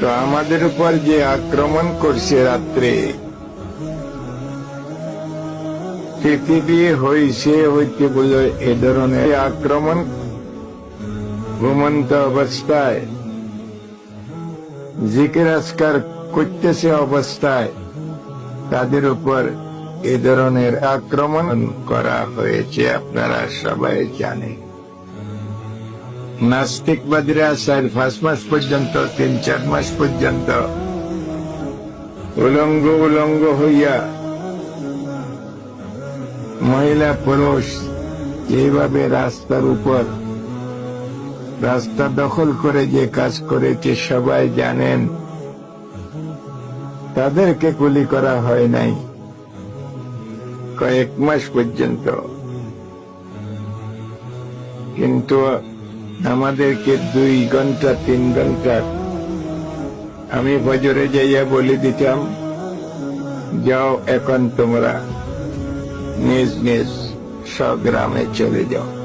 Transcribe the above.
তো আমাদের উপর যে আক্রমণ করছে রাত্রে, পৃথিবী হইছে হইতে বলে এ ধরনের আক্রমণ ঘুমন্ত অবস্থায় জিকির আজকার করতেছে অবস্থায়, তাদের উপর এ ধরনের আক্রমণ করা হয়েছে, আপনারা সবাই জানেন। নাস্তিকবাদীরা চার, পাঁচ মাস পর্যন্ত, তিন, চার মাস পর্যন্ত উলঙ্গ উলঙ্গ হইয়া মহিলা, পুরুষ এইভাবে রাস্তার উপর রাস্তা দখল করে যে কাজ করেছে, সবাই জানেন, তাদেরকে গুলি করা হয় নাই। কয়েক মাস পর্যন্ত। কিন্তু আমাদেরকে দুই ঘণ্টা, তিন ঘণ্টা। আমি বজরে যাইয়া বলে দিতাম, যাও এখন তোমরা নিজ নিজ স্বগ্রামে চলে যাও।